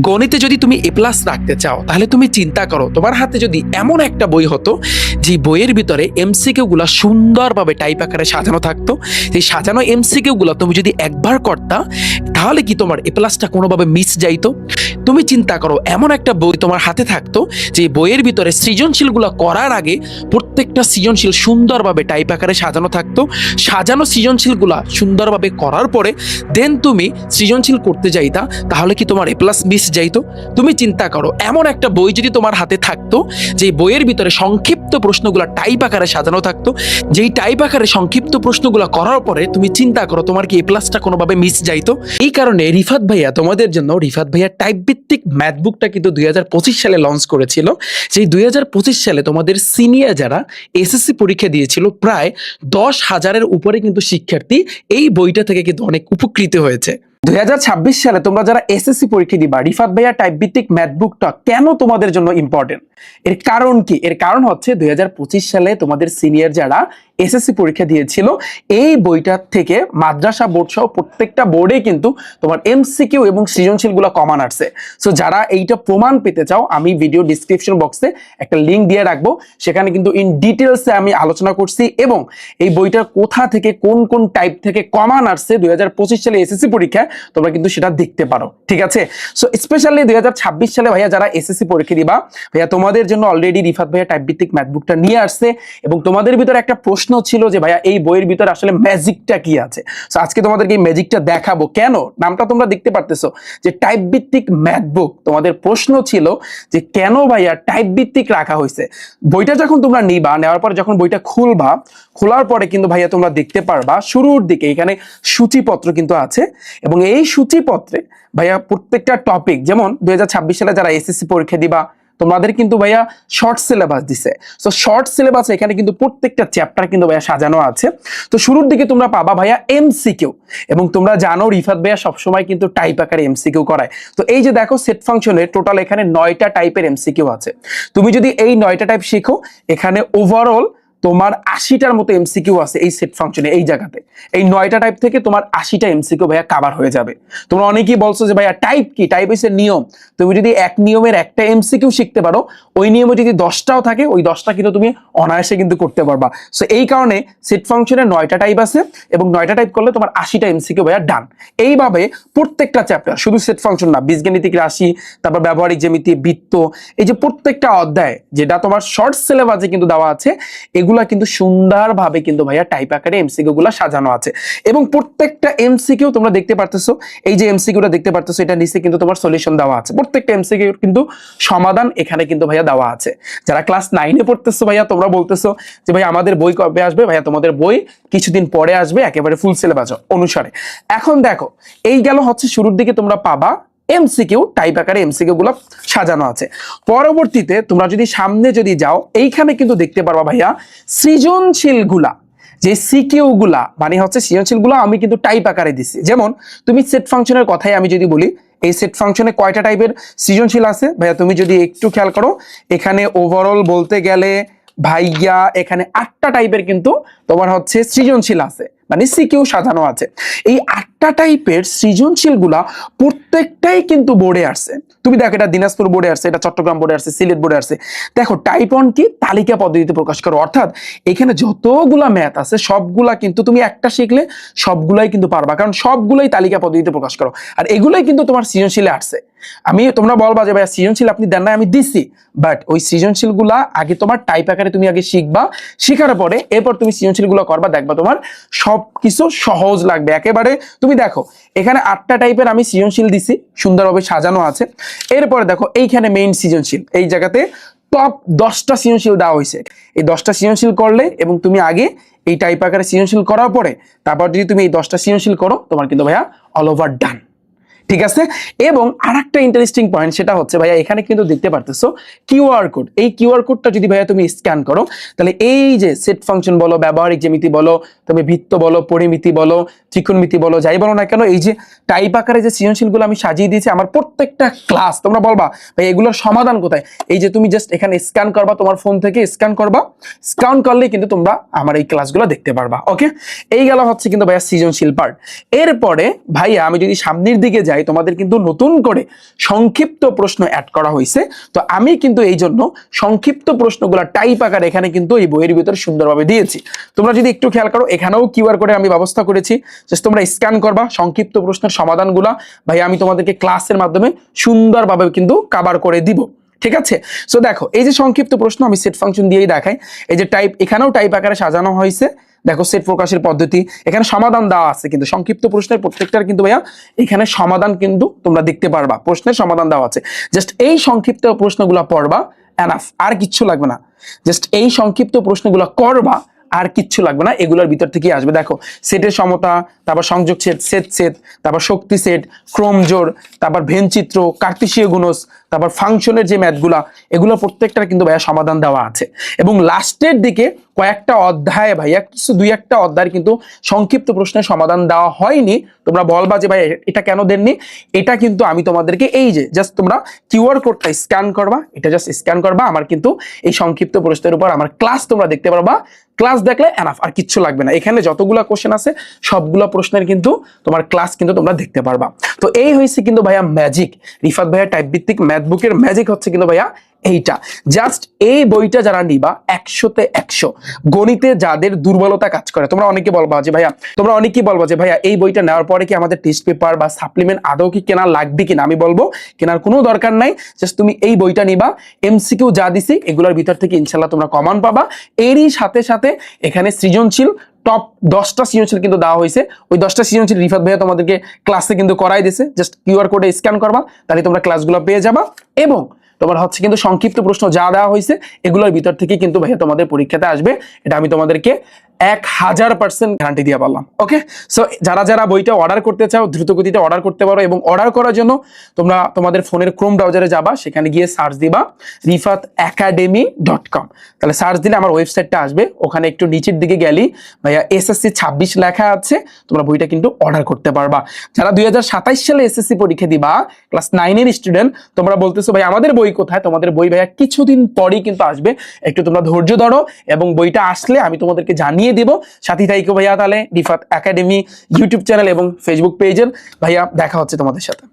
গণিতে যদি তুমি এ প্লাস রাখতে চাও, তাহলে তুমি চিন্তা করো, তোমার হাতে যদি এমন একটা বই হতো, যে বইয়ের ভিতরে এমসিকিউ গুলা সুন্দরভাবে টাইপ আকারে সাজানো থাকতো, সেই সাজানো এমসিকিউ গুলা তুমি যদি একবার করতা, তাহলে কি তোমার এ প্লাসটা কোনোভাবে মিস যাইতো? তুমি চিন্তা করো, এমন একটা বই তোমার হাতে থাকতো যে বইয়ের ভিতরে সৃজনশীলগুলো করার আগে প্রত্যেকটা সৃজনশীল সুন্দরভাবে টাইপ আকারে সাজানো থাকতো। সাজানো সৃজনশীলগুলা সুন্দরভাবে করার পরে দেন তুমি সৃজনশীল করতে যাইতা, তাহলে কি তোমার এ প্লাস মিস যাইতো? তুমি চিন্তা করো, এমন একটা বই যদি তোমার হাতে থাকতো যে বইয়ের ভিতরে সংক্ষিপ্ত প্রশ্নগুলো টাইপ আকারে সাজানো থাকতো, যেই টাইপ আকারে সংক্ষিপ্ত প্রশ্নগুলো করার পরে তুমি চিন্তা করো, তোমার কি এ প্লাসটা কোনোভাবে মিস যাইতো? এই কারণে রিফাত ভাইয়া তোমাদের জন্য, রিফাত ভাইয়া টাইপ ভিত্তিক ম্যাথবুকটা কিন্তু দুই হাজার পঁচিশ সালে লঞ্চ করেছিল। যেই দুই সালে তোমাদের সিনিয়র যারা এসএসসি পরীক্ষা দিয়েছিল, প্রায় দশ হাজারের উপরে কিন্তু শিক্ষার্থী এই বইটা থেকে কিন্তু অনেক উপকৃত হয়েছে। দুই হাজার ছাব্বিশ সালে তোমরা যারা এসএসসি পরীক্ষা দিবা, রিফাত ভাইয়া টাইপ ভিত্তিক ম্যাথ বুকটা কেন তোমাদের জন্য ইম্পর্টেন্ট এর কারণ কি? এর কারণ হচ্ছে দুই হাজার পঁচিশ সালে তোমাদের সিনিয়র যারা এসএসসি পরীক্ষা দিয়েছিল, এই বইটার থেকে মাদ্রাসা বোর্ড সহ প্রত্যেকটা বোর্ডে কিন্তু তোমার এমসিকিউ এবং সৃজনশীলগুলো কমান আসছে। সো যারা এইটা প্রমাণ পেতে চাও, আমি ভিডিও ডিসক্রিপশন বক্সে একটা লিঙ্ক দিয়ে রাখব। সেখানে কিন্তু ইন ডিটেলসে আমি আলোচনা করছি এবং এই বইটার কোথা থেকে, কোন কোন টাইপ থেকে কমান আসছে দুই হাজার পঁচিশ সালে এসএসসি পরীক্ষায় তোমরা কিন্তু সেটা দেখতে পারো, ঠিক আছে? সো স্পেশালি দুই সালে ভাইয়া যারা এসএসসি পরীক্ষা দিবা, ভাইয়া তোমাদের জন্য অলরেডি রিফাত ভাইয়া টাইপ ভিত্তিক ম্যাথ বুকটা নিয়ে আসছে এবং তোমাদের ভিতরে একটা প্রশ্ন ছিল যে, ভাইয়া, এই বইয়ের ভিতরে আসলে ম্যাজিকটা কি আছে? সো আজকে তোমাদেরকে এই ম্যাজিকটা দেখাবো। কেন? নামটা তোমরা দেখতে পারতেছো যে টাইপ ভিত্তিক ম্যাথ বুক তোমাদের প্রশ্ন ছিল যে, কেন ভাইয়া টাইপ ভিত্তিক রাখা হয়েছে? বইটা যখন তোমরা নিবা, নেওয়ার পর যখন বইটা খুলবা, খোলার পরে কিন্তু ভাইয়া তোমরা দেখতে পারবা, শুরুর দিকে এখানে সূচিপত্র কিন্তু আছে এবং এই সূচিপত্রে ভাইয়া প্রত্যেকটা টপিক যেমন দুই সালে যারা এসএসসি পরীক্ষা দিবা, তোমাদের কিন্তু ভাইয়া শর্ট সিলেবাস দিছে। তো শর্ট সিলেবাস এখানে কিন্তু প্রত্যেকটা চ্যাপ্টার কিন্তু ভাইয়া সাজানো আছে। তো শুরুর দিকে তোমরা পাবা ভাইয়া এমসিকিউ এবং তোমরা জানো রিফাত ভাইয়া সবসময় কিন্তু টাইপ আকারে এমসিকিউ করায়। তো এই যে দেখো সেট ফাংশনের টোটাল এখানে নয়টা টাইপের এমসিকিউ আছে। তুমি যদি এই নয়টা টাইপ শিখো, এখানে ওভারঅল তোমার আশিটার মতো এমসিকিউ আছে এই সেট ফাংশনে এই জায়গাতে। এই নয়টা টাইপ থেকে তোমার আশিটা এমসিকিউ ভাইয়া কাভার হয়ে যাবে। তোমরা অনেকেই বলছো যে ভাইয়া টাইপ কি? টাইপ হচ্ছে নিয়ম। তুমি যদি এক নিয়মের একটা এমসিকিউ শিখতে পারো, ওই নিয়মে যদি দশটাও থাকে, ওই দশটা কিন্তু তুমি অনায়াসে কিন্তু করতে পারবা। সো এই কারণে সেট ফাংশনে নয়টা টাইপ আছে এবং নয়টা টাইপ করলে তোমার আশিটা এমসিকিউ ভাইয়া ডান এইভাবে প্রত্যেকটা চ্যাপ্টার শুধু সেট ফাংশন না, বীজগাণিতিক রাশি, তারপর ব্যবহারিক জ্যামিতি, বৃত্ত, এই যে প্রত্যেকটা অধ্যায়, যেটা তোমার শর্ট সিলেবাসে কিন্তু দেওয়া আছে, এগুলা কিন্তু সুন্দরভাবে কিন্তু ভাইয়া টাইপ আকারে এমসিকিউ গুলা সাজানো আছে। এবং প্রত্যেকটা এমসিকিউ তোমরা দেখতে পারতেছো, এই যে এমসিকিউটা দেখতে পারতেছো, এটা নিচে কিন্তু তোমার সলিউশন দেওয়া আছে। প্রত্যেকটা এমসিকিউ কিন্তু সমাধান এখানে কিন্তু ভাইয়া দেওয়া আছে। যারা ক্লাস নাইনে পড়তেছো ভাইয়া, তোমরা বলতেছো যে ভাই আমাদের বই কবে আসবে? ভাইয়া, তোমাদের বই কিছুদিন পরে আসবে, একেবারে ফুল সিলেবাস অনুসারে। এখন দেখো, এই গেল হচ্ছে শুরুর দিকে তোমরা পাবা এমসিকিউ টাইপ আকারে এমসিকিউ গুলো সাজানো আছে। পরবর্তীতে তোমরা যদি সামনে যদি যাও, এইখানে কিন্তু দেখতে পারবা ভাইয়া, সৃজনশীলগুলা, যে সিকিউ গুলা মানে হচ্ছে সৃজনশীলগুলা আমি কিন্তু টাইপ আকারে দিছি। যেমন, তুমি সেট ফাংশনের কথাই আমি যদি বলি, এই সেট ফাংশনে কয়টা টাইপের সৃজনশীল আছে? ভাইয়া, তুমি যদি একটু খেয়াল করো, এখানে ওভারঅল বলতে গেলে ভাইয়া, এখানে আটটা টাইপের কিন্তু তোমার হচ্ছে সৃজনশীল আছে মানে সিকিউ সাজানো আছে। এই আটটা টাইপের সৃজনশীলগুলা প্রত্যেকটাই কিন্তু বোর্ডে আসছে। তুমি দেখো এটা দিনাজপুর বোর্ডে আসছে, এটা চট্টগ্রাম বোর্ডে আসছে, সিলেট বোর্ডে আসছে। দেখো টাইপ অন কি? তালিকা পদ্ধতিতে প্রকাশ করো। অর্থাৎ এখানে যতগুলা ম্যাথ আছে, সবগুলা কিন্তু তুমি একটা শিখলে সবগুলাই কিন্তু পারবা। কারণ সবগুলাই তালিকা পদ্ধতিতে প্রকাশ করো। আর এগুলাই কিন্তু তোমার সৃজনশীলে আসছে। আমি, তোমরা বলবা যে ভাইয়া, সৃজনশীল আপনি দেন না আমি দিছি। বাট ওই সৃজনশীলগুলা আগে তোমার টাইপ আকারে তুমি আগে শিখবা, শেখার পরে এরপর তুমি সৃজনশীলগুলো করবা, দেখবা তোমার সব কিছু সহজ লাগবে। একেবারে, তুমি দেখো, এখানে আটটা টাইপের আমি সৃজনশীল দিছি, সুন্দরভাবে সাজানো আছে। এরপরে দেখো, এইখানে মেইন সৃজনশীল, এই জায়গাতে টপ দশটা সৃজনশীল দেওয়া হয়েছে। এই দশটা সৃজনশীল করলে এবং তুমি আগে এই টাইপ আকারে সৃজনশীল করার পরে, তারপর যদি তুমি এই দশটা সৃজনশীল করো, তোমার কিন্তু ভাইয়া অল ওভার ডান ঠিক আছে? এবং আর একটা ইন্টারেস্টিং পয়েন্ট সেটা হচ্ছে, ভাইয়া, এখানে কিন্তু দেখতে পারতেছো কিউআর কোড এই কিউআর কোডটা যদি ভাইয়া তুমি স্ক্যান করো, তাহলে এই যে সেট ফাংশন বলো, ব্যবহারিক জ্যামিতি বলো তবে বৃত্ত বলো, পরিমিতি বলো, ত্রিকোণমিতি বলো, যাই বলো না কেন, এই যে টাইপ আকারে যে সৃজনশীলগুলো আমি সাজিয়ে দিয়েছি, আমার প্রত্যেকটা ক্লাস তোমরা বলবা ভাই এগুলোর সমাধান কোথায়? এই যে তুমি জাস্ট এখানে স্ক্যান করবা, তোমার ফোন থেকে স্ক্যান করবা স্ক্যান করলেই কিন্তু তোমরা আমার এই ক্লাসগুলো দেখতে পারবা ওকে এই গেল হচ্ছে কিন্তু ভাইয়া সৃজনশীল পার্ট এরপরে, ভাইয়া, আমি যদি সামনের দিকে যাই অনুযায়ী তোমাদের কিন্তু নতুন করে সংক্ষিপ্ত প্রশ্ন অ্যাড করা হয়েছে তো আমি কিন্তু এই জন্য সংক্ষিপ্ত প্রশ্নগুলো টাইপ আকার এখানে কিন্তু এই বইয়ের ভিতরে সুন্দরভাবে দিয়েছি। তোমরা যদি একটু খেয়াল করো, এখানেও কিউআর কোডের আমি ব্যবস্থা করেছি। জাস্ট তোমরা স্ক্যান করবা সংক্ষিপ্ত প্রশ্নের সমাধানগুলা। ভাই, আমি তোমাদেরকে ক্লাসের মাধ্যমে সুন্দরভাবে কিন্তু কাভার করে দিব। ঠিক আছে? সো দেখো, এই যে সংক্ষিপ্ত প্রশ্ন আমি সেট ফাংশন দিয়েই দেখাই। এই যে টাইপ এখানেও টাইপ আকারে সাজানো হয়েছে দেখো সেট প্রকাশের পদ্ধতি, এখানে সমাধান দেওয়া আছে, কিন্তু সংক্ষিপ্ত প্রশ্নের প্রত্যেকটার কিন্তু ভাইয়া, এখানে সমাধান কিন্তু তোমরা দেখতে পারবা, প্রশ্নের সমাধান দেওয়া আছে। জাস্ট এই সংক্ষিপ্ত প্রশ্নগুলো পড়বা এনাফ আর কিচ্ছু লাগবে না। জাস্ট এই সংক্ষিপ্ত প্রশ্নগুলো করবা, আর কিচ্ছু লাগবে না, এগুলোর ভিতর থেকেই আসবে। দেখো সেটের সমতা, তারপর সংযোগ সেট সেট সেট তারপর শক্তি সেট ক্রোম জোর তারপর ভেনচিত্র কার্তিসীয় গুণস, তারপর ফাংশনের যে ম্যাথগুলা এগুলো প্রত্যেকটার কিন্তু ভাইয়া সমাধান দেওয়া আছে। এবং লাস্টের দিকে কয়েকটা অধ্যায়ে ভাইয়া, কিছু দুই একটা অধ্যায়ের কিন্তু সংক্ষিপ্ত প্রশ্নের সমাধান দেওয়া হয়নি। তোমরা বলবা যে ভাই, এটা কেন দেননি? এটা কিন্তু আমি তোমাদেরকে এই যে জাস্ট তোমরা কিউআর কোডটা স্ক্যান করবা, এটা জাস্ট স্ক্যান করবা, আমার কিন্তু এই সংক্ষিপ্ত প্রশ্নের উপর আমার ক্লাস তোমরা দেখতে পারবা। ক্লাস দেখলে এনাফ আর কিচ্ছু লাগবে না। এখানে যতগুলো কোশ্চেন আছে, সবগুলো প্রশ্নের কিন্তু তোমার ক্লাস কিন্তু তোমরা দেখতে পারবা। তো এই হয়েছে কিন্তু ভাইয়া ম্যাজিক রিফাত ভাইয়া টাইপ ভিত্তিক ম্যাথ বুকের ম্যাজিক হচ্ছে কিন্তু ভাইয়া এইটা। জাস্ট এই বইটা যারা নিবা, একশোতে একশো। গণিতে যাদের দুর্বলতা কাজ করে, তোমরা অনেকে বলবা যে, ভাইয়া, তোমরা অনেকেই বলবা যে, ভাইয়া, এই বইটা নেওয়ার পরে কি আমাদের টেস্ট পেপার বা সাপ্লিমেন্ট আদৌ কি কেনা লাগবে কিনা? আমি বলব, কেনার কোনো দরকার নাই। জাস্ট তুমি এই বইটা নিবা এমসিকিউ যা দিছি, এগুলোর ভিতর থেকে ইনশাল্লাহ তোমরা কমান পাবা। এরই সাথে সাথে এখানে সৃজনশীল টপ দশটা সৃজনশীল কিন্তু দেওয়া হয়েছে। ওই দশটা সৃজনশীল রিফাত ভাইয়া তোমাদেরকে ক্লাসে কিন্তু করাই দিছে জাস্ট কিউআর কোডে স্ক্যান করবা, তাহলে তোমরা ক্লাসগুলো পেয়ে যাবা। এবং তোমার হচ্ছে কিন্তু সংক্ষিপ্ত প্রশ্ন যা দেওয়া হয়েছে, এগুলোর ভিতর থেকে কিন্তু ভাইয়া তোমাদের পরীক্ষাতে আসবে। এটা আমি তোমাদেরকে এক হাজার পার্সেন্ট গ্যারান্টি দিয়ে পারলাম ওকে সো যারা যারা বইটা অর্ডার করতে চাও দ্রুত গতিতে অর্ডার করতে পারো এবং অর্ডার করার জন্য তোমরা তোমাদের ফোনের ক্রোম ব্রাউজারে যাবা, সেখানে গিয়ে সার্চ দিবা রিফাত একাডেমি ডট কম তাহলে সার্চ দিলে আমার ওয়েবসাইটটা আসবে, ওখানে একটু নিচের দিকে গেলি ভাইয়া এসএসসি ছাব্বিশ লেখা আছে, তোমরা বইটা কিন্তু অর্ডার করতে পারবা। যারা দুই হাজার সাতাশ সালে এসএসসি পরীক্ষা দিবা ক্লাস নাইনের স্টুডেন্ট তোমরা বলতেছো, ভাই, আমাদের বই কোথায়? তোমাদের বই ভাইয়া কিছুদিন পরেই কিন্তু আসবে, একটু তোমরা ধৈর্য ধরো এবং বইটা আসলে আমি তোমাদেরকে জানিয়ে দেব। সাথী থাইকো ভাইয়া, তাহলে রিফাত একাডেমি ইউটিউব চ্যানেল এবং ফেসবুক পেজের ভাইয়া, দেখা হচ্ছে তোমাদের সাথে।